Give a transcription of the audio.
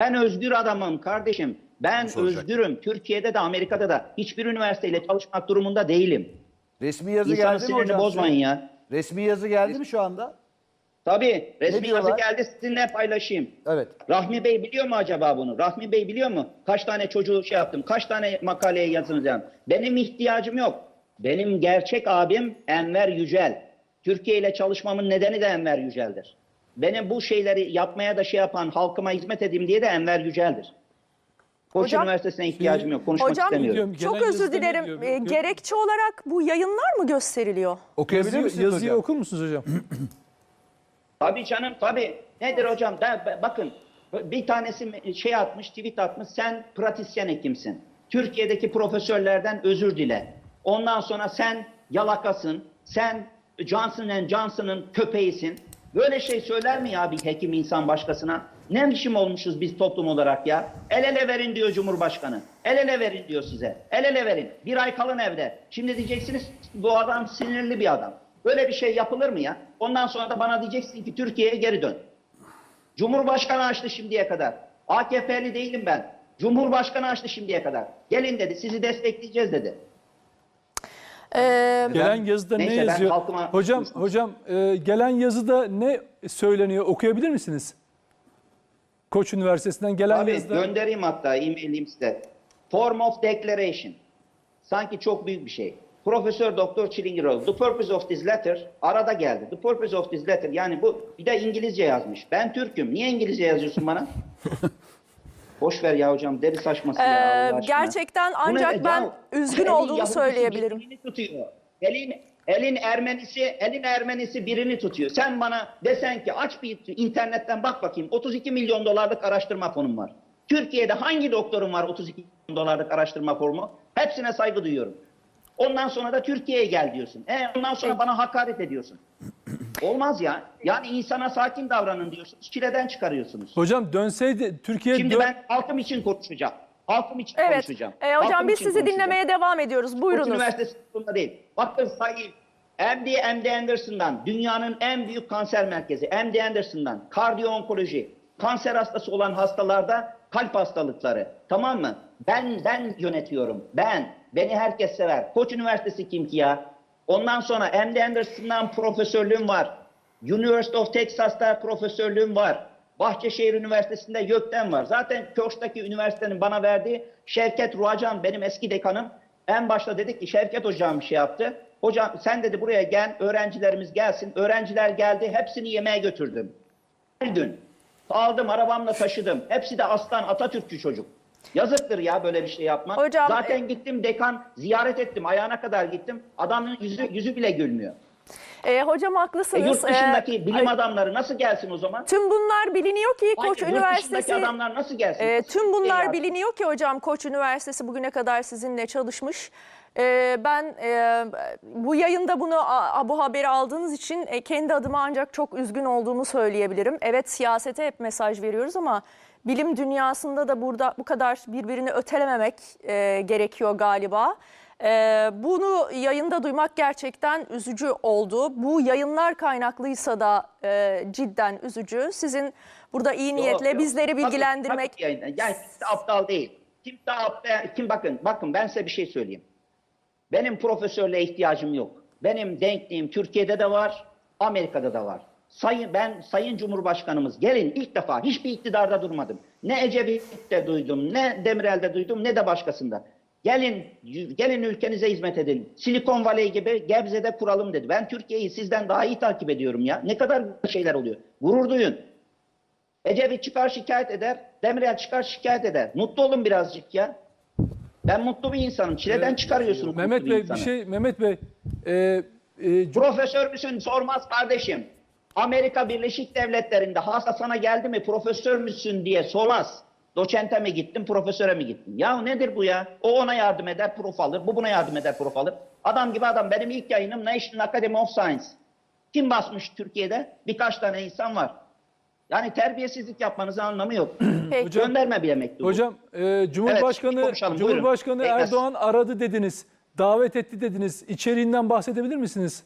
Ben özgür adamım kardeşim. Ben özgürüm. Türkiye'de de Amerika'da da hiçbir üniversiteyle çalışmak durumunda değilim. Resmi yazı İnsanın geldi mi sinirini hocam? bozmayın ya. Resmi yazı geldi mi şu anda? Tabii resmi yazı diyorlar? geldi sizinle paylaşayım. Evet. Rahmi Bey biliyor mu acaba bunu? Rahmi Bey biliyor mu? Kaç tane çocuğu şey yaptım? Kaç tane makaleye yazacağım? Benim ihtiyacım yok. Benim gerçek abim Enver Yücel. Türkiye ile çalışmamın nedeni de Enver Yücel'dir. Benim bu şeyleri yapmaya da şey yapan, halkıma hizmet edeyim diye de Enver Yücel'dir. Koç Hocam- Üniversitesi'ne ihtiyacım yok. Konuşmak Hocam istemiyorum. Çok özür dilerim. Gö- gerekçe olarak bu yayınlar mı gösteriliyor? Okuyabilir Yazıyı, misiniz yazıyı hocam? okur musunuz hocam? Tabii canım tabii. Nedir hocam? Da, ba- bakın bir tanesi şey atmış, tweet atmış. Sen pratisyen hekimsin. Türkiye'deki profesörlerden özür dile. Ondan sonra sen yalakasın. Sen Johnson Johnson'ın köpeğisin. Böyle şey söyler mi ya bir hekim insan başkasına? Ne biçim olmuşuz biz toplum olarak ya? El ele verin diyor Cumhurbaşkanı. El ele verin diyor size. El ele verin. Bir ay kalın evde. Şimdi diyeceksiniz bu adam sinirli bir adam. Böyle bir şey yapılır mı ya? Ondan sonra da bana diyeceksin ki Türkiye'ye geri dön. Cumhurbaşkanı açtı şimdiye kadar. AKP'li değilim ben. Cumhurbaşkanı açtı şimdiye kadar. Gelin dedi sizi destekleyeceğiz dedi. Ee, Gelen yazıda Neyse, ne ben yazıyor? halkıma- Hocam hocam e, gelen yazıda ne söyleniyor? Okuyabilir misiniz? Koç Üniversitesi'nden gelen Abi yazıda. göndereyim hatta e-mail'im size. Form of declaration. Sanki çok büyük bir şey. Profesör Doktor Çilingirov. The purpose of this letter arada geldi. The purpose of this letter yani bu bir de İngilizce yazmış. Ben Türk'üm. Niye İngilizce yazıyorsun bana? Boş ver ya hocam deli saçması ya Ee, aşkına. gerçekten Bu ne ancak be? ben Ya, üzgün elin Yahudisi söyleyebilirim. Birini tutuyor. Elin, elin Ermenisi, elin Ermenisi birini tutuyor. Sen bana desen ki aç bir internetten bak bakayım. 32 milyon dolarlık araştırma fonum var. Türkiye'de hangi doktorun var 32 milyon dolarlık araştırma formu? Hepsine saygı duyuyorum. Ondan sonra da Türkiye'ye gel diyorsun. E, ondan sonra bana hakaret ediyorsun. Olmaz ya. Yani insana sakin davranın diyorsunuz. Çileden çıkarıyorsunuz. Hocam dönseydi Türkiye Şimdi dön- ben halkım için konuşacağım. Halkım için Evet. konuşacağım. Ee, hocam Halkım biz sizi dinlemeye devam ediyoruz. Koç Buyurunuz. Üniversitesi bunda değil. Bakın sayayım. MD, MD Anderson'dan, dünyanın en büyük kanser merkezi, MD Anderson'dan, kardiyo-onkoloji, kanser hastası olan hastalarda kalp hastalıkları. Tamam mı? Ben, ben yönetiyorum. Ben. Beni herkes sever. Koç Üniversitesi kim ki ya? Ondan sonra MD Anderson'dan profesörlüğüm var. University of Texas'ta profesörlüğüm var. Bahçeşehir Üniversitesi'nde YÖK'ten var. Zaten Köşk'teki üniversitenin bana verdiği Şevket Ruacan benim eski dekanım. En başta dedik ki Şevket hocam bir şey yaptı. Hocam sen dedi buraya gel öğrencilerimiz gelsin. Öğrenciler geldi hepsini yemeğe götürdüm. Her gün aldım arabamla taşıdım. Hepsi de aslan Atatürkçü çocuk. Yazıktır ya böyle bir şey yapmak. Hocam, Zaten e- gittim dekan ziyaret ettim ayağına kadar gittim. Adamın yüzü, yüzü bile gülmüyor. Ee, hocam E, haklısınız. yurt dışındaki Ee, bilim ay- adamları nasıl gelsin o zaman? Tüm bunlar biliniyor ki Hayır, Koç yurt Üniversitesi dışındaki adamlar nasıl gelsin? e, tüm bunlar biliniyor ki hocam Koç Üniversitesi bugüne kadar sizinle çalışmış. E, ben e, bu yayında bunu a- bu haberi aldığınız için e, kendi adıma ancak çok üzgün olduğumu söyleyebilirim. Evet siyasete hep mesaj veriyoruz ama bilim dünyasında da burada bu kadar birbirini ötelememek e, gerekiyor galiba. Ee, bunu yayında duymak gerçekten üzücü oldu. Bu yayınlar kaynaklıysa da e, cidden üzücü. Sizin burada iyi niyetle Yok, yok. bizleri Tabii, bilgilendirmek... tabii yayında. Yani kimse aptal değil. Kimse aptal, kim bakın, bakın ben size bir şey söyleyeyim. Benim profesörle ihtiyacım yok. Benim denkliğim Türkiye'de de var, Amerika'da da var. Sayın ben Sayın Cumhurbaşkanımız gelin ilk defa hiçbir iktidarda durmadım. Ne Ecevit'te duydum, ne Demirel'de duydum, ne de başkasında. Gelin gelin ülkenize hizmet edin. Silikon Valley gibi Gebze'de kuralım dedi. Ben Türkiye'yi sizden daha iyi takip ediyorum ya. Ne kadar şeyler oluyor. Gurur duyun. Ecevit çıkar şikayet eder, Demirel çıkar şikayet eder. Mutlu olun birazcık ya. Ben mutlu bir insanım. Çileden çıkarıyorsunuz. Mehmet Bey bir insanı. şey Mehmet Bey e, e, Profesör müsün? Sormaz kardeşim. Amerika Birleşik Devletleri'nde hasta sana geldi mi profesör müsün diye sormaz. Doçente mi gittin, profesöre mi gittin? Ya nedir bu ya? O ona yardım eder, prof alır. Bu buna yardım eder, prof alır. Adam gibi adam. Benim ilk yayınım National Academy of Science. Kim basmış Türkiye'de? Birkaç tane insan var. Yani terbiyesizlik yapmanızın anlamı yok. Peki. Gönderme bir emekli. bu. hocam e, Cumhurbaşkanı Evet, konuşalım, buyurun. Cumhurbaşkanı. Erdoğan aradı dediniz. Davet etti dediniz. İçeriğinden bahsedebilir misiniz?